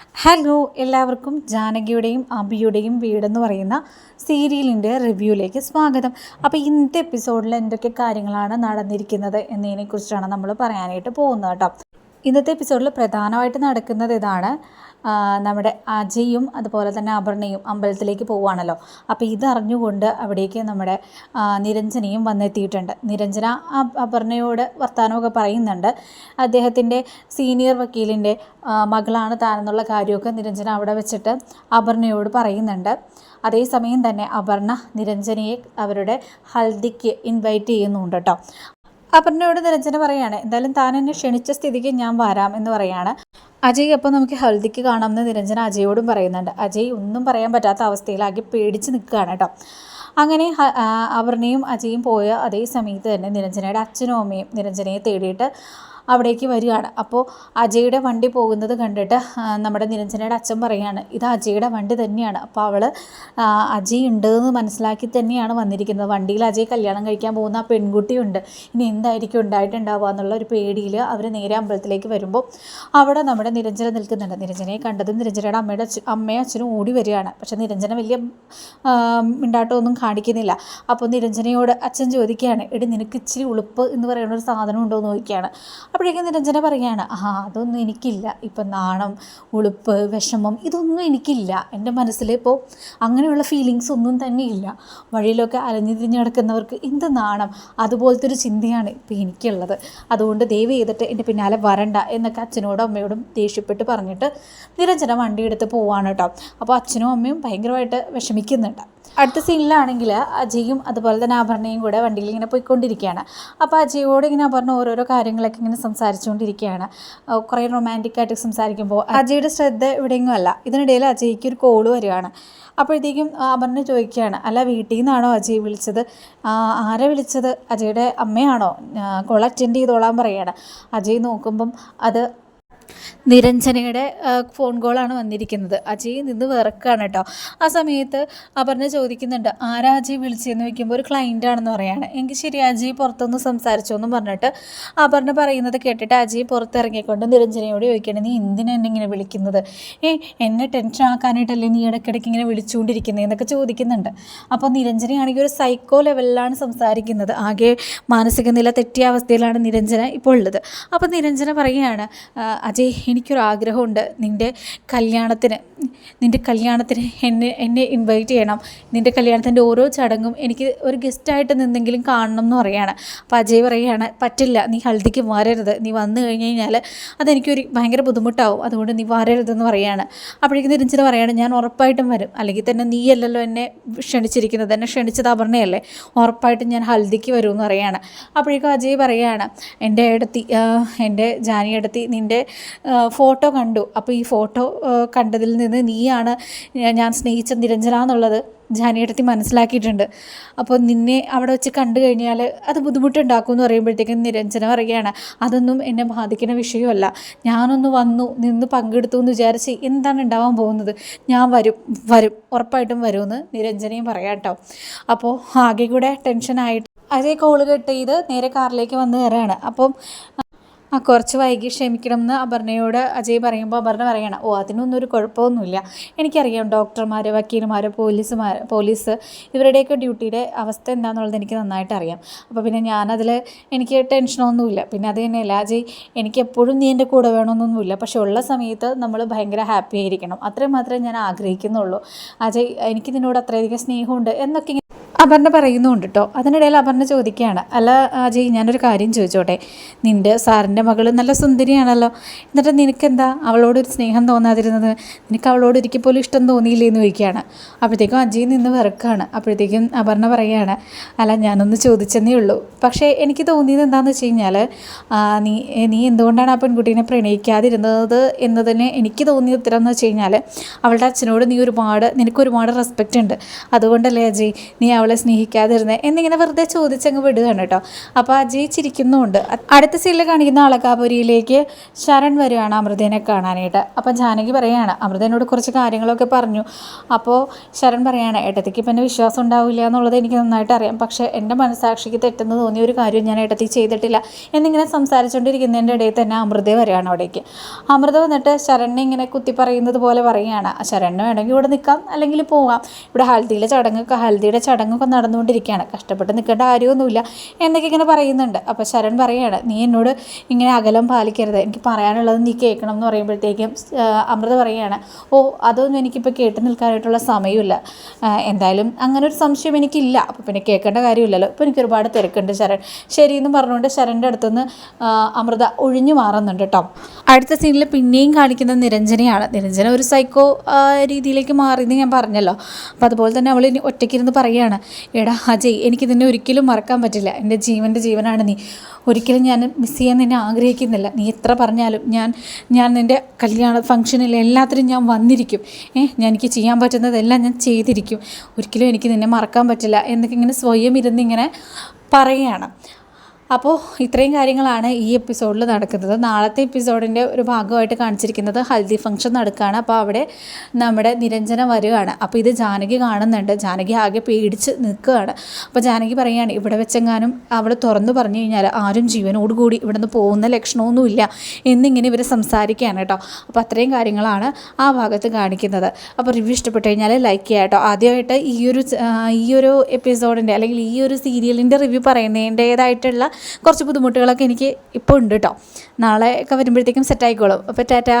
Hello എല്ലാവർക്കും ജാനകിയുടെയും അബിയുടെയും വീടെന്ന് പറയുന്ന സീരിയലിന്റെ റിവ്യൂയിലേക്ക് സ്വാഗതം. അപ്പോൾ ഇന്നത്തെ എപ്പിസോഡിൽ എന്തൊക്കെ കാര്യങ്ങളാണ് നടന്നിരിക്കുന്നത് എന്നതിനെക്കുറിച്ചാണ് നമ്മൾ പറയാനായിട്ട് പോകുന്നത് കേട്ടോ. ഇന്നത്തെ എപ്പിസോഡിൽ പ്രധാനമായിട്ട് നടക്കുന്നത് ഇതാണ്. നമ്മുടെ അജയും അതുപോലെ തന്നെ അപർണയും അമ്പലത്തിലേക്ക് പോവുകയാണല്ലോ. അപ്പോൾ ഇതറിഞ്ഞുകൊണ്ട് അവിടേക്ക് നമ്മുടെ നിരഞ്ജനയും വന്നെത്തിയിട്ടുണ്ട്. നിരഞ്ജന അപർണയോട് വർത്തമാനമൊക്കെ പറയുന്നുണ്ട്. അദ്ദേഹത്തിന്റെ സീനിയർ വക്കീലിന്റെ മകളാണ് താനെന്നുള്ള കാര്യമൊക്കെ നിരഞ്ജന അവിടെ വെച്ചിട്ട് അപർണയോട് പറയുന്നുണ്ട്. അതേസമയം തന്നെ അപർണ നിരഞ്ജനയെ അവരുടെ ഹൽദിക്ക് ഇൻവൈറ്റ് ചെയ്യുന്നുണ്ട് കേട്ടോ. അപർണയോട് നിരഞ്ജന പറയാണ് എന്തായാലും താൻ എന്നെ ക്ഷണിച്ച സ്ഥിതിക്ക് ഞാൻ വരാം എന്ന് പറയാണ്. അജയ് അപ്പോൾ നമുക്ക് ഹൽദിക്ക് കാണാമെന്ന് നിരഞ്ജന അജയോടും പറയുന്നുണ്ട്. അജയ് ഒന്നും പറയാൻ പറ്റാത്ത അവസ്ഥയിലാകെ പേടിച്ച് നിൽക്കുകയാണ് കേട്ടോ. അങ്ങനെ അപർണയും അജയും പോയ അതേ സമയത്ത് തന്നെ നിരഞ്ജനയുടെ അച്ഛനും അമ്മയും നിരഞ്ജനയെ തേടിയിട്ട് അവിടേക്ക് വരികയാണ്. അപ്പോൾ അജയുടെ വണ്ടി പോകുന്നത് കണ്ടിട്ട് നമ്മുടെ നിരഞ്ജനയുടെ അച്ഛൻ പറയുകയാണ് ഇത് അജയുടെ വണ്ടി തന്നെയാണ്. അപ്പോൾ അവൾ അജയ് ഉണ്ട് എന്ന് മനസ്സിലാക്കി തന്നെയാണ് വന്നിരിക്കുന്നത്. വണ്ടിയിൽ അജയ് കല്യാണം കഴിക്കാൻ പോകുന്ന ആ പെൺകുട്ടിയുണ്ട്. ഇനി എന്തായിരിക്കും ഉണ്ടായിട്ടുണ്ടാവുക എന്നുള്ള ഒരു പേടിയിൽ അവർ നേരെ അമ്പലത്തിലേക്ക് വരുമ്പോൾ അവിടെ നമ്മുടെ നിരഞ്ജന നിൽക്കുന്നുണ്ട്. നിരഞ്ജനയെ കണ്ടതും നിരഞ്ജനയുടെ അമ്മയുടെ അമ്മയും അച്ഛനും ഓടി വരികയാണ്. പക്ഷെ നിരഞ്ജന വലിയ മിണ്ടാട്ടമൊന്നും കാണിക്കുന്നില്ല. അപ്പോൾ നിരഞ്ജനയോട് അച്ഛൻ ചോദിക്കുകയാണ് എടി നിനക്ക് ഇച്ചിരി ഉളുപ്പ് എന്ന് പറയുന്ന ഒരു സാധനം ഉണ്ടോ എന്ന് ചോദിക്കുകയാണ്. അപ്പോഴേക്കും നിരഞ്ജന പറയുകയാണ് ആ അതൊന്നും എനിക്കില്ല. ഇപ്പം നാണം ഉളുപ്പ് വിഷമം ഇതൊന്നും എനിക്കില്ല. എന്റെ മനസ്സിൽ ഇപ്പോൾ അങ്ങനെയുള്ള ഫീലിങ്സ് ഒന്നും തന്നെ ഇല്ല. വഴിയിലൊക്കെ അലഞ്ഞു തിരിഞ്ഞ് നടക്കുന്നവർക്ക് എന്ത് നാണം? അതുപോലത്തെ ഒരു ചിന്തയാണ് ഇപ്പോൾ എനിക്കുള്ളത്. അതുകൊണ്ട് ദയവ് ചെയ്തിട്ട് എന്റെ പിന്നാലെ വരണ്ട എന്നൊക്കെ അച്ഛനോടും അമ്മയോടും ദേഷ്യപ്പെട്ട് പറഞ്ഞിട്ട് നിരഞ്ജന വണ്ടി എടുത്ത് പോവാണ് കേട്ടോ. അപ്പോൾ അച്ഛനും അമ്മയും ഭയങ്കരമായിട്ട് വിഷമിക്കുന്നുണ്ട്. അടുത്ത സീനിലാണെങ്കിൽ അജയും അതുപോലെ തന്നെ ആഭരണയും കൂടെ വണ്ടിയിൽ ഇങ്ങനെ പോയിക്കൊണ്ടിരിക്കുകയാണ്. അപ്പോൾ അജയോട് ഇങ്ങനെ അപർണ ഓരോരോ കാര്യങ്ങളൊക്കെ ഇങ്ങനെ സംസാരിച്ചുകൊണ്ടിരിക്കുകയാണ്. കുറേ റൊമാന്റിക് ആയിട്ട് സംസാരിക്കുമ്പോൾ അജയുടെ ശ്രദ്ധ എവിടെയെങ്കിലും അല്ല. ഇതിനിടയിൽ അജയ്ക്ക് ഒരു കോൾ വരികയാണ് അപ്പോഴത്തേക്കും അപർണ ചോദിക്കുകയാണ് അല്ല വീട്ടിൽ നിന്നാണോ അജയ് വിളിച്ചത്? ആരെ വിളിച്ചത്? അജയുടെ അമ്മയാണോ? കോൾ അറ്റൻഡ് ചെയ്തോളാൻ പറയുകയാണ് അജയ് നോക്കുമ്പം അത് നിരഞ്ജനയുടെ ഫോൺ കോളാണ് വന്നിരിക്കുന്നത്. അജയ് നിന്ന് വിറക്കാണ് കേട്ടോ. ആ സമയത്ത് അപർണ ചോദിക്കുന്നുണ്ട് ആരാ അജയ് വിളിച്ചതെന്ന്? വെക്കുമ്പോൾ ഒരു ക്ലയന്റ് ആണെന്ന് പറയാണ്. എങ്കിൽ ശരി അജയ് പുറത്തൊന്ന് സംസാരിച്ചോ എന്ന് പറഞ്ഞിട്ട് അപർണ പറയുന്നത് കേട്ടിട്ട് അജയ് പുറത്തിറങ്ങിക്കൊണ്ട് നിരഞ്ജനയോട് ചോദിക്കണം നീ എന്തിനാ എന്നെ ഇങ്ങനെ വിളിക്കുന്നത്? ഏ എന്നെ ടെൻഷൻ ആക്കാനായിട്ടല്ലേ നീ ഇടയ്ക്കിടയ്ക്ക് ഇങ്ങനെ വിളിച്ചുകൊണ്ടിരിക്കുന്നത് എന്നൊക്കെ ചോദിക്കുന്നുണ്ട്. അപ്പോൾ നിരഞ്ജനയാണെങ്കിൽ ഒരു സൈക്കോ ലെവലിലാണ് സംസാരിക്കുന്നത്. ആകെ മാനസിക നില തെറ്റിയ അവസ്ഥയിലാണ് നിരഞ്ജന ഇപ്പോൾ ഉള്ളത്. അപ്പോൾ നിരഞ്ജന പറയുകയാണ് "ആ, അജയ് എനിക്കൊരു ആഗ്രഹമുണ്ട് നിന്റെ കല്യാണത്തിന് നിന്റെ കല്യാണത്തിന് എന്നെ എന്നെ ഇൻവൈറ്റ് ചെയ്യണം. നിന്റെ കല്യാണത്തിന്റെ ഓരോ ചടങ്ങും എനിക്ക് ഒരു ഗസ്റ്റായിട്ട് നിന്നെങ്കിലും കാണണം എന്ന് പറയുകയാണ് അപ്പോൾ അജയ് പറയുകയാണ് പറ്റില്ല നീ ഹൽദിക്ക് വരരുത് നീ വന്നു കഴിഞ്ഞ് കഴിഞ്ഞാൽ അതെനിക്കൊരു ഭയങ്കര ബുദ്ധിമുട്ടാവും. അതുകൊണ്ട് നീ വരരുതെന്ന് പറയുകയാണ് അപ്പോഴേക്കും തിരിച്ചിട്ട് പറയുകയാണ് ഞാൻ ഉറപ്പായിട്ടും വരും. അല്ലെങ്കിൽ തന്നെ നീയല്ലല്ലോ എന്നെ ക്ഷണിച്ചിരിക്കുന്നത്. എന്നെ ക്ഷണിച്ചത് അപർണയല്ലേ? ഉറപ്പായിട്ടും ഞാൻ ഹൽദിക്ക് വരുമെന്ന് പറയുകയാണ് അപ്പോഴേക്കും അജയ് പറയുകയാണ് എന്റെ അടുത്തി എന്റെ ജാനി ഇടത്തി നിന്റെ ഫോട്ടോ കണ്ടു. അപ്പോൾ ഈ ഫോട്ടോ കണ്ടതിൽ നിന്ന് നീയാണ് ഞാൻ സ്നേഹിച്ച നിരഞ്ജന എന്നുള്ളത് ജാനിയടത്തി മനസ്സിലാക്കിയിട്ടുണ്ട്. അപ്പോൾ നിന്നെ അവിടെ വെച്ച് കണ്ടു കഴിഞ്ഞാൽ അത് ബുദ്ധിമുട്ടുണ്ടാക്കും എന്ന് പറയുമ്പോഴത്തേക്കും നിരഞ്ജന പറയുകയാണ് അതൊന്നും എന്നെ ബാധിക്കുന്ന വിഷയമല്ല. ഞാനൊന്ന് വന്നു നിന്ന് പങ്കെടുത്തു എന്ന് വിചാരിച്ച് എന്താണ് ഉണ്ടാവാൻ പോകുന്നത്? ഞാൻ വരും വരും. ഉറപ്പായിട്ടും വരുമെന്ന് നിരഞ്ജനയും പറയാം കേട്ടോ. അപ്പോൾ ആകെ കൂടെ ടെൻഷനായിട്ട് അതേ കോൾ കട്ട് ചെയ്ത് നേരെ കാറിലേക്ക് വന്ന് കയറുകയാണ്. അപ്പം ആ കുറച്ച് വൈകി ക്ഷമിക്കണം എന്ന് അപർണയോട് അജയ് പറയുമ്പോൾ അപർണ പറയണം ഓ അതിനൊന്നും ഒരു കുഴപ്പമൊന്നുമില്ല. എനിക്കറിയാം ഡോക്ടർമാർ വക്കീലുമാർ പോലീസുമാർ പോലീസ് ഇവരുടെയൊക്കെ ഡ്യൂട്ടിയുടെ അവസ്ഥ എന്താണെന്നുള്ളത് എനിക്ക് നന്നായിട്ട് അറിയാം അപ്പോൾ പിന്നെ ഞാനതിൽ എനിക്ക് ടെൻഷനൊന്നുമില്ല. പിന്നെ അത് തന്നെയല്ല അജയ് എനിക്ക് എപ്പോഴും നീ എന്റെ കൂടെ വേണമെന്നൊന്നുമില്ല. പക്ഷേ ഉള്ള സമയത്ത് നമ്മൾ ഭയങ്കര ഹാപ്പി ആയിരിക്കണം. അത്രയും മാത്രമേ ഞാൻ ആഗ്രഹിക്കുന്നുള്ളൂ. അജയ് എനിക്ക് നിന്നോട് അത്രയധികം സ്നേഹമുണ്ട് എന്നൊക്കെ അപർണ പറയുന്നുണ്ട് കേട്ടോ അതിനിടയിൽ അപർണ ചോദിക്കുകയാണ് അല്ല അജയ് ഞാനൊരു കാര്യം ചോദിച്ചോട്ടെ. നിന്റെ സാറിന്റെ മകൾ നല്ല സുന്ദരിയാണല്ലോ. എന്നിട്ട് നിനക്കെന്താ? അവളോട് ഒരു സ്നേഹം തോന്നാതിരുന്നത്? നിനക്ക് അവളോട് ഒരിക്കൽ പോലും ഇഷ്ടം തോന്നിയില്ലേ? എന്ന് ചോദിക്കുകയാണ്. അപ്പോഴത്തേക്കും അജയ് നിന്ന് വെറുക്കാണ്. അപ്പോഴത്തേക്കും അപർണ പറയുകയാണ് അല്ല ഞാനൊന്ന് ചോദിച്ചെന്നേ ഉള്ളൂ. പക്ഷേ എനിക്ക് തോന്നിയത് എന്താണെന്ന് വെച്ച് കഴിഞ്ഞാൽ നീ നീ എന്തുകൊണ്ടാണ് ആ പെൺകുട്ടീനെ പ്രണയിക്കാതിരുന്നത് എന്നതിന് എനിക്ക് തോന്നിയ ഉത്തരം എന്ന് വെച്ച് കഴിഞ്ഞാൽ അവളുടെ അച്ഛനോട് നീ ഒരുപാട് നിനക്ക് ഒരുപാട് റെസ്പെക്റ്റ് ഉണ്ട്. അതുകൊണ്ടല്ലേ അജയ് നീ അവളെ സ്നേഹിക്കാതിരുന്നത് എന്നിങ്ങനെ വെറുതെ ചോദിച്ചങ്ങ് വിടുകയാണ് കേട്ടോ. അപ്പോൾ അജയ് ചിരിക്കുന്നുമുണ്ട്. അടുത്ത സീനിൽ കാണിക്കുന്ന അളകാപുരിയിലേക്ക് ശരൺ വരികയാണ് അമൃതേനെ കാണാനായിട്ട്. അപ്പം ജാനകി പറയാണ് അമൃതേനോട് കുറച്ച് കാര്യങ്ങളൊക്കെ പറഞ്ഞു. അപ്പോൾ ശരൺ പറയാണ് ഏട്ടത്തിക്ക് പിന്നെ വിശ്വാസം ഉണ്ടാവില്ല എന്നുള്ളത് എനിക്ക് നന്നായിട്ട് അറിയാം. പക്ഷേ എന്റെ മനസ്സാക്ഷിക്ക് തെറ്റെന്ന് തോന്നിയ ഒരു കാര്യം ഞാൻ ഏട്ടത്തി ചെയ്തിട്ടില്ല. എന്നിങ്ങനെ സംസാരിച്ചുകൊണ്ടിരിക്കുന്നതിന്റെ ഇടയിൽ തന്നെ അമൃതേ വരികയാണ് അവിടേക്ക്. അമൃത വന്നിട്ട് ശരണിനെ ഇങ്ങനെ കുത്തി പറയുന്നത് പോലെ പറയുകയാണ് ശരണിന് വേണമെങ്കിൽ ഇവിടെ നിൽക്കാം അല്ലെങ്കിൽ പോവാം. ഇവിടെ ഹൽദിയിലെ ചടങ്ങ് ഹൽദിയുടെ ചടങ്ങൊക്കെ നടന്നുകൊണ്ടിരിക്കുകയാണ്. കഷ്ടപ്പെട്ട് നിൽക്കേണ്ട കാര്യമൊന്നുമില്ല എന്നൊക്കെ ഇങ്ങനെ പറയുന്നുണ്ട്. അപ്പോൾ ശരൺ പറയുകയാണ് നീ എന്നോട് ഇങ്ങനെ അകലം പാലിക്കരുത്. എനിക്ക് പറയാനുള്ളത് നീ കേൾക്കണം എന്ന് പറയുമ്പോഴത്തേക്കും അമൃത പറയുകയാണ് ഓ അതൊന്നും എനിക്കിപ്പോൾ കേട്ട് നിൽക്കാനായിട്ടുള്ള സമയമില്ല. എന്തായാലും അങ്ങനെ ഒരു സംശയം എനിക്കില്ല. അപ്പോൾ പിന്നെ കേൾക്കേണ്ട കാര്യമില്ലല്ലോ. ഇപ്പോൾ എനിക്ക് ഒരുപാട് തിരക്കുണ്ട് ശരൺ. ശരി എന്ന് പറഞ്ഞുകൊണ്ട് ശരണിന്റെ അടുത്തുനിന്ന് അമൃത ഒഴിഞ്ഞു മാറുന്നുണ്ട് കേട്ടോ. അടുത്ത സീനിൽ പിന്നെയും കാണിക്കുന്നത് നിരഞ്ജനയാണ്. നിരഞ്ജന ഒരു സൈക്കോ രീതിയിലേക്ക് മാറിയെന്ന് ഞാൻ പറഞ്ഞല്ലോ. അപ്പോൾ അതുപോലെ തന്നെ അവൾ ഇനി ഒറ്റയ്ക്കിരുന്ന് പറയുകയാണ് എടാ അജയ് എനിക്ക് നിന്നെ ഒരിക്കലും മറക്കാൻ പറ്റില്ല. എന്റെ ജീവന്റെ ജീവനാണ് നീ. ഒരിക്കലും ഞാൻ മിസ് ചെയ്യാൻ നിന്നെ ആഗ്രഹിക്കുന്നില്ല. നീ എത്ര പറഞ്ഞാലും ഞാൻ ഞാൻ നിന്റെ കല്യാണ ഫംഗ്ഷനിൽ എല്ലാത്തിനും ഞാൻ വന്നിരിക്കും. ഏ ഞാൻ എനിക്ക് ചെയ്യാൻ പറ്റുന്നതെല്ലാം ഞാൻ ചെയ്തിരിക്കും. ഒരിക്കലും എനിക്ക് നിന്നെ മറക്കാൻ പറ്റില്ല. എന്നൊക്കെ ഇങ്ങനെ സ്വയം ഇരുന്ന് ഇങ്ങനെ പറയുകയാണ് അപ്പോൾ ഇത്രയും കാര്യങ്ങളാണ് ഈ എപ്പിസോഡിൽ നടക്കുന്നത്. നാളത്തെ എപ്പിസോഡിന്റെ ഒരു ഭാഗമായിട്ട് കാണിച്ചിരിക്കുന്നത് ഹൽദി ഫംഗ്ഷൻ നടക്കുകയാണ് അപ്പോൾ അവിടെ നമ്മുടെ നിരഞ്ജന വരികയാണ് അപ്പോൾ ഇത് ജാനകി കാണുന്നുണ്ട്. ജാനകി ആകെ പേടിച്ച് നിൽക്കുകയാണ്. അപ്പോൾ ജാനകി പറയുകയാണ് ഇവിടെ വെച്ചെങ്ങാനും അവൾ തുറന്നു പറഞ്ഞു കഴിഞ്ഞാൽ ആരും ജീവനോടുകൂടി ഇവിടെ നിന്ന് പോകുന്ന ലക്ഷണമൊന്നുമില്ല എന്നിങ്ങനെ ഇവർ സംസാരിക്കുകയാണ് കേട്ടോ. അപ്പോൾ അത്രയും കാര്യങ്ങളാണ് ആ ഭാഗത്ത് കാണിക്കുന്നത്. അപ്പോൾ റിവ്യൂ ഇഷ്ടപ്പെട്ട് കഴിഞ്ഞാൽ ലൈക്ക് ചെയ്യാം കേട്ടോ. ആദ്യമായിട്ട് ഈ ഒരു ഈ ഒരു എപ്പിസോഡിന്റെ അല്ലെങ്കിൽ ഈ ഒരു സീരിയലിന്റെ റിവ്യൂ പറയുന്നതിന്റേതായിട്ടുള്ള കുറച്ച് ബുദ്ധിമുട്ടുകളൊക്കെ എനിക്ക് ഇപ്പോൾ ഉണ്ട് കേട്ടോ നാളെ ഒക്കെ വരുമ്പോഴത്തേക്കും സെറ്റായിക്കോളും അപ്പോൾ ടാറ്റാ.